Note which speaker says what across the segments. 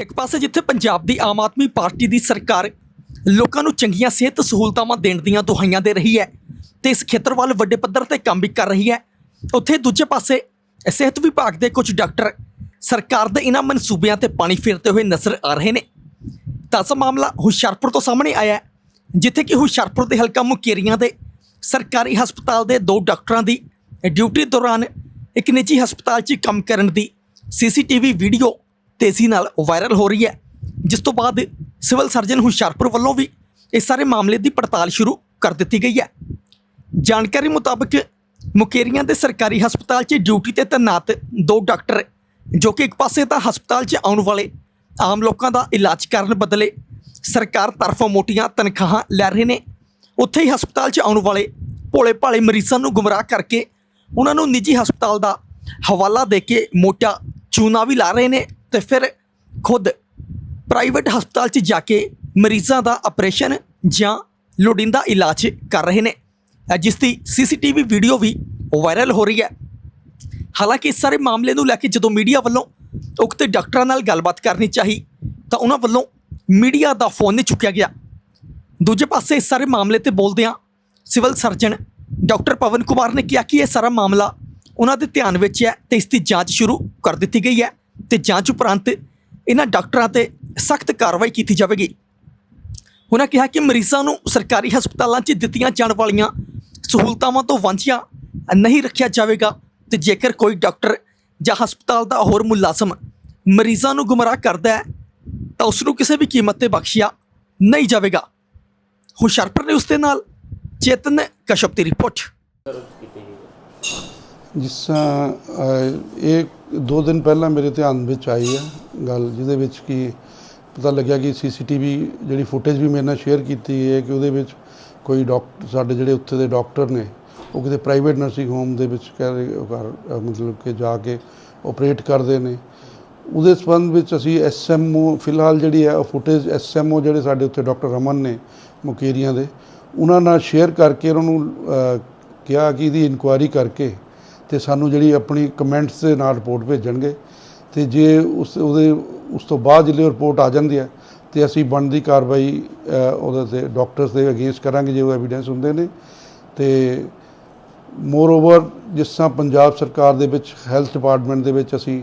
Speaker 1: ਇੱਕ ਪਾਸੇ ਜਿੱਥੇ ਪੰਜਾਬ ਦੀ ਆਮ ਆਦਮੀ ਪਾਰਟੀ ਦੀ ਸਰਕਾਰ ਲੋਕਾਂ ਨੂੰ ਚੰਗੀਆਂ ਸਿਹਤ ਸਹੂਲਤਾਂ ਦੇਣ ਦੀਆਂ ਦੁਹਾਈਆਂ ਦੇ ਰਹੀ ਹੈ ਤੇ ਇਸ ਖੇਤਰ ਵੱਲ ਵੱਡੇ ਪੱਧਰ ਤੇ ਕੰਮ ਵੀ ਕਰ ਰਹੀ ਹੈ, ਉੱਥੇ ਦੂਜੇ ਪਾਸੇ ਸਿਹਤ ਵਿਭਾਗ ਦੇ ਕੁਝ ਡਾਕਟਰ ਸਰਕਾਰ ਦੇ ਇਹਨਾਂ ਮਨਸੂਬਿਆਂ ਤੇ ਪਾਣੀ ਫੇਰਦੇ ਹੋਏ ਨਜ਼ਰ ਆ ਰਹੇ ਨੇ। ਤਾਜ਼ਾ ਮਾਮਲਾ ਹੁਸ਼ਿਆਰਪੁਰ ਤੋਂ ਸਾਹਮਣੇ ਆਇਆ ਹੈ, ਜਿੱਥੇ ਕਿ ਹੁਸ਼ਿਆਰਪੁਰ ਦੇ ਹਲਕਾ ਮੁਕੇਰੀਆਂ ਦੇ ਸਰਕਾਰੀ ਹਸਪਤਾਲ ਦੇ ਦੋ ਡਾਕਟਰਾਂ ਦੀ ਡਿਊਟੀ ਦੌਰਾਨ ਇੱਕ ਨਿੱਜੀ ਹਸਪਤਾਲ 'ਚ ਕੰਮ ਕਰਨ ਦੀ ਸੀਸੀਟੀਵੀ ਵੀਡੀਓ ਤੇਜ਼ੀ ਨਾਲ ਵਾਇਰਲ ਹੋ ਰਹੀ ਹੈ। ਜਿਸ ਤੋਂ ਬਾਅਦ ਸਿਵਲ ਸਰਜਨ ਹੁਸ਼ਿਆਰਪੁਰ ਵੱਲੋਂ ਵੀ ਇਸ ਸਾਰੇ ਮਾਮਲੇ ਦੀ ਪੜਤਾਲ ਸ਼ੁਰੂ ਕਰ ਦਿੱਤੀ ਗਈ ਹੈ। ਜਾਣਕਾਰੀ ਮੁਤਾਬਕ ਮੁਕੇਰੀਆਂ ਦੇ ਸਰਕਾਰੀ ਹਸਪਤਾਲ 'ਚ ਡਿਊਟੀ ਤੇ ਤੈਨਾਤ ਦੋ ਡਾਕਟਰ ਜੋ ਕਿ ਇੱਕ ਪਾਸੇ ਤਾਂ ਹਸਪਤਾਲ 'ਚ ਆਉਣ ਵਾਲੇ ਆਮ ਲੋਕਾਂ ਦਾ ਇਲਾਜ ਕਰਨ ਬਦਲੇ ਸਰਕਾਰ ਤਰਫੋਂ ਮੋਟੀਆਂ ਤਨਖਾਹਾਂ ਲੈ ਰਹੇ ਨੇ। ਉੱਥੇ ਹੀ ਹਸਪਤਾਲ 'ਚ ਆਉਣ ਵਾਲੇ ਭੋਲੇ ਭਾਲੇ ਮਰੀਜ਼ਾਂ ਨੂੰ ਗੁੰਮਰਾਹ ਕਰਕੇ ਉਹਨਾਂ ਨੂੰ ਨਿੱਜੀ ਹਸਪਤਾਲ ਦਾ ਹਵਾਲਾ ਦੇ ਕੇ ਮੋਟਾ ਚੂਨਾ ਵੀ ਲਾ ਰਹੇ ਨੇ। ਤੇ ਫਿਰ ਖੁਦ ਪ੍ਰਾਈਵੇਟ ਹਸਪਤਾਲ 'ਚ ਜਾ ਕੇ ਮਰੀਜ਼ਾਂ ਦਾ ਆਪਰੇਸ਼ਨ ਜਾਂ ਲੋੜੀਂਦਾ ਇਲਾਜ ਕਰ ਰਹੇ ਨੇ। ਜਿਸ ਦੀ ਸੀਸੀਟੀਵੀ ਵੀਡੀਓ ਵੀ ਵਾਇਰਲ ਹੋ ਰਹੀ ਹੈ। ਹਾਲਾਂਕਿ ਇਸ ਸਾਰੇ ਮਾਮਲੇ ਨੂੰ ਲੈ ਕੇ ਜਦੋਂ ਮੀਡੀਆ ਵੱਲੋਂ ਉਕਤ ਡਾਕਟਰਾਂ ਨਾਲ ਗੱਲਬਾਤ ਕਰਨੀ ਚਾਹੀ, ਤਾਂ ਉਹਨਾਂ ਵੱਲੋਂ ਮੀਡੀਆ ਦਾ ਫੋਨ ਨਹੀਂ ਚੁੱਕਿਆ ਗਿਆ। ਦੂਜੇ ਪਾਸੇ ਇਸ ਸਾਰੇ ਮਾਮਲੇ ਤੇ ਬੋਲਦਿਆਂ civil surgeon doctor Pawan Kumar ਨੇ ਕਿਹਾ ਕਿ ਇਹ ਸਾਰਾ ਮਾਮਲਾ ਉਹਨਾਂ ਦੇ ਧਿਆਨ ਵਿੱਚ ਹੈ ਤੇ ਇਸ ਦੀ ਜਾਂਚ ਸ਼ੁਰੂ ਕਰ ਦਿੱਤੀ ਗਈ ਹੈ। ਤੇ ਜਾਂਚ ਉਪਰੰਤ ਇਹਨਾਂ ਡਾਕਟਰਾਂ ਤੇ ਸਖਤ ਕਾਰਵਾਈ ਕੀਤੀ ਜਾਵੇਗੀ। ਉਹਨਾਂ ਕਿਹਾ ਕਿ ਮਰੀਜ਼ਾਂ ਨੂੰ ਸਰਕਾਰੀ ਹਸਪਤਾਲਾਂ 'ਚ ਦਿੱਤੀਆਂ ਜਾਣ ਵਾਲੀਆਂ ਸਹੂਲਤਾਵਾਂ ਤੋਂ ਵਾਂਝਿਆ ਨਹੀਂ ਰੱਖਿਆ ਜਾਵੇਗਾ ਤੇ ਜੇਕਰ ਕੋਈ ਡਾਕਟਰ ਜਾਂ ਹਸਪਤਾਲ ਦਾ ਹੋਰ ਮੁਲਾਜ਼ਮ ਮਰੀਜ਼ਾਂ ਨੂੰ ਗੁੰਮਰਾਹ ਕਰਦਾ ਹੈ, ਤਾਂ ਉਸ ਨੂੰ ਕਿਸੇ ਵੀ ਕੀਮਤ ਤੇ ਬਖਸ਼ਿਆ ਨਹੀਂ ਜਾਵੇਗਾ। ਹੁਸ਼ਿਆਰਪੁਰ ਨੇ ਉਸ ਦੇ ਨਾਲ ਚੇਤਨ ਕਸ਼ਪ ਦੀ ਰਿਪੋਰਟ।
Speaker 2: ਜਿਸ ਇਹ ਦੋ ਦਿਨ ਪਹਿਲਾਂ ਮੇਰੇ ਧਿਆਨ ਵਿੱਚ ਆਈ ਹੈ ਗੱਲ, ਜਿਹਦੇ ਵਿੱਚ ਕਿ ਪਤਾ ਲੱਗਿਆ ਕਿ ਸੀਸੀਟੀਵੀ ਜਿਹੜੀ ਫੁਟੇਜ ਵੀ ਮੇਰੇ ਨਾਲ ਸ਼ੇਅਰ ਕੀਤੀ ਹੈ ਕਿ ਉਹਦੇ ਵਿੱਚ ਕੋਈ ਡਾਕਟਰ ਸਾਡੇ ਜਿਹੜੇ ਉੱਥੇ ਦੇ ਡਾਕਟਰ ਨੇ, ਉਹ ਕਿਤੇ ਪ੍ਰਾਈਵੇਟ ਨਰਸਿੰਗ ਹੋਮ ਦੇ ਵਿੱਚ ਕਹਿ ਰਹੇ, ਉਹ ਘਰ ਮਤਲਬ ਕਿ ਜਾ ਕੇ ਆਪਰੇਟ ਕਰਦੇ ਨੇ। ਉਹਦੇ ਸੰਬੰਧ ਵਿੱਚ ਅਸੀਂ ਐਸਐਮਓ ਫਿਲਹਾਲ ਜਿਹੜੀ ਹੈ ਉਹ ਫੁਟੇਜ ਐਸਐਮਓ ਜਿਹੜੇ ਸਾਡੇ ਉੱਥੇ ਡਾਕਟਰ ਰਮਨ ਨੇ ਮੁਕੇਰੀਆਂ ਦੇ, ਉਹਨਾਂ ਨਾਲ ਸ਼ੇਅਰ ਕਰਕੇ ਉਹਨਾਂ ਨੂੰ ਕਿਹਾ ਕਿ ਇਹਦੀ ਇਨਕੁਆਇਰੀ ਕਰਕੇ ਤੇ ਸਾਨੂੰ ਜਿਹੜੀ ਆਪਣੀ ਕਮੈਂਟਸ ਦੇ ਨਾਲ ਰਿਪੋਰਟ ਭੇਜਣਗੇ ਤੇ ਜੇ ਉਸ ਉਹਦੇ, ਉਸ ਤੋਂ ਬਾਅਦ ਜਿਹੜੀ ਰਿਪੋਰਟ ਆ ਜਾਂਦੀ ਹੈ ਤੇ ਅਸੀਂ ਬਣਦੀ ਕਾਰਵਾਈ ਉਹਦੇ ਤੇ ਡਾਕਟਰਸ ਦੇ ਅਗੇਂਸਟ ਕਰਾਂਗੇ ਜੇ ਉਹ ਐਵੀਡੈਂਸ ਹੁੰਦੇ ਨੇ। ਤੇ ਮੋਰ ਓਵਰ ਜਿਸ ਤਰ੍ਹਾਂ ਪੰਜਾਬ ਸਰਕਾਰ ਦੇ ਵਿੱਚ ਹੈਲਥ ਡਿਪਾਰਟਮੈਂਟ ਦੇ ਵਿੱਚ ਅਸੀਂ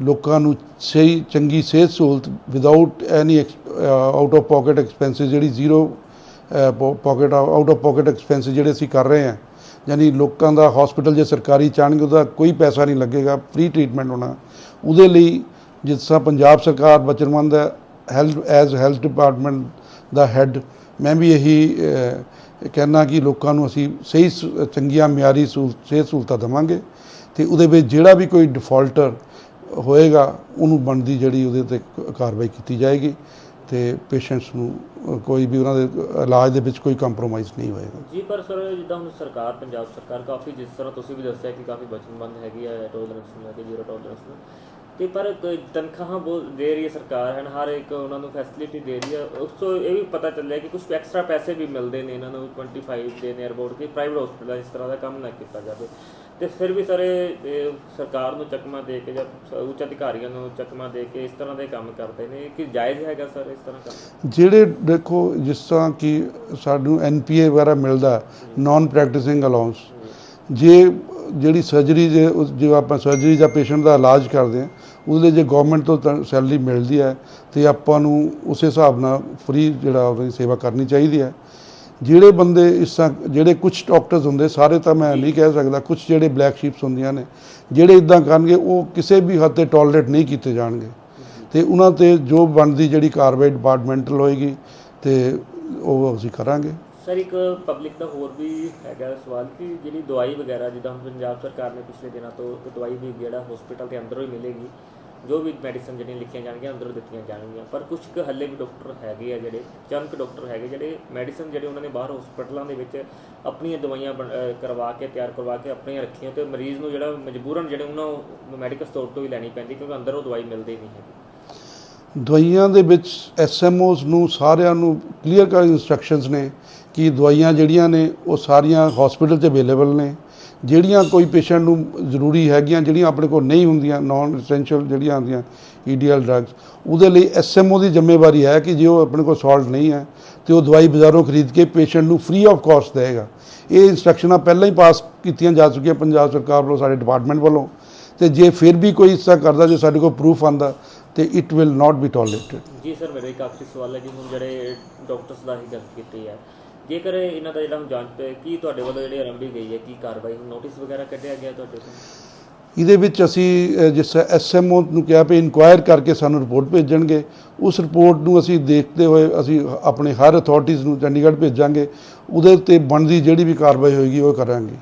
Speaker 2: ਲੋਕਾਂ ਨੂੰ ਸਹੀ, ਚੰਗੀ ਸਿਹਤ ਸਹੂਲਤ without any out of pocket expenses ਜਿਹੜੀ zero pocket out of pocket expenses ਜਿਹੜੇ ਅਸੀਂ ਕਰ ਰਹੇ ਹਾਂ ਯਾਨੀ ਲੋਕਾਂ ਦਾ ਹਸਪੀਟਲ ਜੇ ਸਰਕਾਰੀ ਚਾਹਣਗੇ ਉਹਦਾ ਕੋਈ ਪੈਸਾ ਨਹੀਂ ਲੱਗੇਗਾ ਫ੍ਰੀ ਟ੍ਰੀਟਮੈਂਟ ਹੋਣਾ। ਉਹਦੇ ਲਈ ਜਿਸ ਤਰ੍ਹਾਂ ਪੰਜਾਬ ਸਰਕਾਰ ਵਚਨਬੰਦ ਹੈ ਹੈਲਥ ਐਜ਼ ਹੈਲਥ ਡਿਪਾਰਟਮੈਂਟ ਦਾ ਹੈੱਡ ਮੈਂ ਵੀ ਇਹੀ ਅਹ, ਕਹਿਣਾ ਕਿ ਲੋਕਾਂ ਨੂੰ ਅਸੀਂ ਸਹੀ ਸ- ਚੰਗੀਆਂ ਮਿਆਰੀ ਸਹੂਲ- ਸਿਹਤ ਸਹੂਲਤਾਂ ਦੇਵਾਂਗੇ ਤੇ ਉਹਦੇ ਵਿੱਚ ਜਿਹੜਾ ਵੀ ਕੋਈ ਡਿਫਾਲਟਰ ਹੋਏਗਾ ਉਹਨੂੰ ਬਣਦੀ ਜਿਹੜੀ ਉਹਦੇ ਤੇ ਕ- ਕਾਰਵਾਈ ਕੀਤੀ ਜਾਏਗੀ। ਤੇ ਪੇਸ਼ੈਂਟਸ ਨੂੰ ਕੋਈ ਵੀ ਉਹਨਾਂ ਦੇ ਇਲਾਜ ਦੇ ਵਿੱਚ ਕੋਈ ਕੰਪਰੋਮਾਈਜ਼ ਨਹੀਂ ਹੋਏਗਾ।
Speaker 3: ਜੀ, ਪਰ ਸਰ, ਜਿੱਦਾਂ ਹੁਣ ਸਰਕਾਰ, ਪੰਜਾਬ ਸਰਕਾਰ ਕਾਫੀ, ਜਿਸ ਤਰ੍ਹਾਂ ਤੁਸੀਂ ਵੀ ਦੱਸਿਆ ਕਿ ਕਾਫੀ ਵਚਨਬੰਦ ਹੈਗੀ ਹੈ ਟੋਲਰੈਂਸ ਨੂੰ ਲੈ ਕੇ ਜ਼ੀਰੋ ਟੋਲਰੈਂਸ ਨੂੰ ਤੇ ਪਰ ਤਨਖਾਹਾਂ ਬਹੁਤ ਦੇ ਰਹੀ ਹੈ ਸਰਕਾਰ, ਹਨ, ਹਰ ਇੱਕ ਉਹਨਾਂ ਨੂੰ ਫੈਸਿਲਿਟੀ ਦੇ ਰਹੀ ਹੈ। ਉਸ ਤੋਂ ਇਹ ਵੀ ਪਤਾ ਚੱਲਿਆ ਕਿ ਕੁਝ ਐਕਸਟਰਾ ਪੈਸੇ ਵੀ ਮਿਲਦੇ ਨੇ ਇਹਨਾਂ ਨੂੰ 25 ਦੇ ਨੇ ਅਬਾਊਟ ਕਿ ਪ੍ਰਾਈਵੇਟ ਹਸਪੀਟਲ ਇਸ ਤਰ੍ਹਾਂ ਦਾ ਕੰਮ ਨਾ ਕੀਤਾ ਜਾਵੇ। ਤੇ ਫਿਰ ਵੀ ਸਰ, ਇਹ ਸਰਕਾਰ ਨੂੰ ਚਕਮਾ ਦੇ ਕੇ ਜਾਂ ਉੱਚ ਅਧਿਕਾਰੀਆਂ ਨੂੰ ਚਕਮਾ ਦੇ ਕੇ ਇਸ ਤਰ੍ਹਾਂ ਦੇ ਕੰਮ ਕਰਦੇ ਨੇ। ਕਿ ਜਾਇਜ਼ ਹੈਗਾ ਸਰ ਇਸ ਤਰ੍ਹਾਂ ਕੰਮ
Speaker 2: ਜਿਹੜੇ ਦੇਖੋ, ਜਿਸ ਤਰ੍ਹਾਂ ਕਿ ਸਾਨੂੰ ਐਨਪੀਏ ਵਗੈਰਾ ਮਿਲਦਾ ਨਾਨ ਪ੍ਰੈਕਟਿਸਿੰਗ ਅਲਾਉਂਸ ਜੇ ਜਿਹੜੀ ਸਰਜਰੀ ਜੇ ਉਸ- ਜੇ ਆਪਾਂ ਸਰਜਰੀ ਜਾਂ ਪੇਸ਼ੈਂਟ ਦਾ ਇਲਾਜ ਕਰਦੇ ਹਾਂ ਉਹਦੇ ਜੇ ਗਵਰਨਮੈਂਟ ਤੋਂ ਸੈਲਰੀ ਮਿਲਦੀ ਹੈ, ਤੇ ਆਪਾਂ ਨੂੰ ਉਸੇ ਹਿਸਾਬ ਨਾਲ ਫ੍ਰੀ ਜਿਹੜਾ ਉਹਦੀ ਸੇਵਾ ਕਰਨੀ ਚਾਹੀਦੀ ਹੈ। ਜਿਹੜੇ ਬੰਦੇ ਇਸ ਜਿਹੜੇ ਕੁਝ ਡਾਕਟਰਸ ਹੁੰਦੇ, ਸਾਰੇ ਤਾਂ ਮੈਂ ਨਹੀਂ ਕਹਿ ਸਕਦਾ ਕੁਝ ਜਿਹੜੇ ਬਲੈਕ ਸ਼ੀਪਸ ਹੁੰਦੀਆਂ ਨੇ, ਜਿਹੜੇ ਇਦਾਂ ਕਰਨਗੇ, ਉਹ ਕਿਸੇ ਵੀ ਹੱਦ ਤੇ ਟੋਲਰੇਟ ਨਹੀਂ ਕੀਤੇ ਜਾਣਗੇ। ਤੇ ਉਹਨਾਂ ਤੇ ਜੋ ਬਣਦੀ ਜਿਹੜੀ ਕਾਰਵਾਈ ਡਿਪਾਰਟਮੈਂਟਲ ਹੋਏਗੀ, ਤੇ ਉਹ ਅਸੀਂ ਕਰਾਂਗੇ।
Speaker 3: ਸਰ, ਇੱਕ ਪਬਲਿਕ ਦਾ ਹੋਰ ਵੀ ਹੈਗਾ ਸਵਾਲ ਕਿ ਜਿਹੜੀ ਦਵਾਈ ਵਗੈਰਾ, ਜਿੱਦਾਂ ਪੰਜਾਬ ਸਰਕਾਰ ਨੇ ਪਿਛਲੇ ਦਿਨਾਂ ਤੋਂ ਦਵਾਈ ਵੀ ਜਿਹੜਾ ਹਸਪੀਟਲ ਦੇ ਅੰਦਰੋਂ ਹੀ ਮਿਲੇਗੀ ਜੋ ਵੀ ਮੈਡੀਸਨ ਜਿਹੜੀਆਂ ਲਿਖੀਆਂ ਜਾਣਗੀਆਂ, ਅੰਦਰੋਂ ਦਿੱਤੀਆਂ ਜਾਣਗੀਆਂ। ਪਰ ਕੁਝ ਕੁ ਹੱਲੇ ਵੀ ਡਾਕਟਰ ਹੈਗੇ ਆ ਜਿਹੜੇ ਚੰਦ ਡਾਕਟਰ ਹੈਗੇ, ਜਿਹੜੇ ਮੈਡੀਸਨ ਜਿਹੜੇ ਉਹਨਾਂ ਨੇ ਬਾਹਰ ਹਸਪੀਟਲਾਂ ਦੇ ਵਿੱਚ ਆਪਣੀਆਂ ਦਵਾਈਆਂ ਬਣ- ਕਰਵਾ ਕੇ, ਤਿਆਰ ਕਰਵਾ ਕੇ ਆਪਣੀਆਂ ਰੱਖੀਆਂ ਤੇ ਮਰੀਜ਼ ਨੂੰ ਜਿਹੜਾ ਮਜਬੂਰਨ ਜਿਹੜੇ ਉਹਨਾਂ ਨੂੰ ਮੈਡੀਕਲ ਸਟੋਰ ਤੋਂ ਹੀ ਲੈਣੀ ਪੈਂਦੀ ਕਿਉਂਕਿ ਅੰਦਰ ਉਹ ਦਵਾਈ ਮਿਲਦੀ ਨਹੀਂ ਹੈਗੀ।
Speaker 2: ਦਵਾਈਆਂ ਦੇ ਵਿੱਚ ਐਸਐਮਓਸ ਨੂੰ ਸਾਰਿਆਂ ਨੂੰ ਕਲੀਅਰ ਕਰ ਇਨਸਟਰਕਸ਼ਨਸ ਨੇ ਕਿ ਦਵਾਈਆਂ ਜਿਹੜੀਆਂ ਨੇ ਉਹ ਸਾਰੀਆਂ ਹਸਪੀਟਲ 'ਚ ਅਵੇਲੇਬਲ ਨੇ। ਜਿਹੜੀਆਂ ਕੋਈ ਪੇਸ਼ੈਂਟ ਨੂੰ ਜ਼ਰੂਰੀ ਹੈਗੀਆਂ, ਜਿਹੜੀਆਂ ਆਪਣੇ ਕੋਲ ਨਹੀਂ ਹੁੰਦੀਆਂ ਨਾਨ ਐਸੈਂਸ਼ੀਅਲ ਜਿਹੜੀਆਂ ਆਉਂਦੀਆਂ ਈਡੀਐਲ ਡਰੱਗਸ ਉਹਦੇ ਲਈ ਐਸਐਮਓ ਦੀ ਜ਼ਿੰਮੇਵਾਰੀ ਹੈ ਕਿ ਜੇ ਉਹ ਆਪਣੇ ਕੋਲ ਸਾਲਟ ਨਹੀਂ ਹੈ, ਤੇ ਉਹ ਦਵਾਈ ਬਾਜ਼ਾਰੋਂ ਖਰੀਦ ਕੇ ਪੇਸ਼ੈਂਟ ਨੂੰ ਫ੍ਰੀ ਆਫ ਕਾਸਟ ਦੇਗਾ ਇਹ ਇਨਸਟਰਕਸ਼ਨਾਂ ਪਹਿਲਾਂ ਹੀ ਪਾਸ ਕੀਤੀਆਂ ਜਾ ਚੁੱਕੀਆਂ ਪੰਜਾਬ ਸਰਕਾਰ ਵੱਲੋਂ, ਸਾਡੇ ਡਿਪਾਰਟਮੈਂਟ ਵੱਲੋਂ। ਤੇ ਜੇ ਫਿਰ ਵੀ ਕੋਈ ਇਸ ਤਰ੍ਹਾਂ ਕਰਦਾ, ਜੇ ਸਾਡੇ ਕੋਲ ਪ੍ਰੂਫ ਆਂਦਾ ਤੇ it will not be tolerated
Speaker 3: ਜੀ ਸਰ, ਮੇਰਾ ਇੱਕ ਆਖਰੀ ਸਵਾਲ ਹੈ ਕਿ ਹੁਣ ਜਿਹੜੇ ਡਾਕਟਰਸ ਦਾ ਹੀ ਗੱਲ ਕੀਤੀ ਹੈ। ਜੇਕਰ ਇਹਨਾਂ ਦਾ ਜਿਹੜਾ ਹੁਣ ਜਾਂਚ ਕੀ ਤੁਹਾਡੇ ਵੱਲੋਂ ਜਿਹੜੀ ਆਰੰਭੀ ਗਈ ਹੈ ਕੀ ਕਾਰਵਾਈ? ਨੋਟਿਸ ਵਗੈਰਾ ਕੱਢਿਆ ਗਿਆ ਤੁਹਾਡੇ ਤੋਂ?
Speaker 2: ਇਹਦੇ ਵਿੱਚ ਅਸੀਂ ਅ, ਜਿਸ ਐਸਐਮਓ ਨੂੰ ਕਿਹਾ ਵੀ ਇਨਕੁਆਇਰ ਕਰਕੇ ਸਾਨੂੰ ਰਿਪੋਰਟ ਭੇਜਣਗੇ। ਉਸ ਰਿਪੋਰਟ ਨੂੰ ਅਸੀਂ ਦੇਖਦੇ ਹੋਏ ਅਸੀਂ ਆਪਣੇ ਹਰ ਅਥਾਰਟੀਜ਼ ਨੂੰ ਚੰਡੀਗੜ੍ਹ ਭੇਜਾਂਗੇ। ਉਹਦੇ ਉੱਤੇ ਬਣਦੀ ਜਿਹੜੀ ਵੀ ਕਾਰਵਾਈ ਹੋਏਗੀ ਉਹ ਕਰਾਂਗੇ।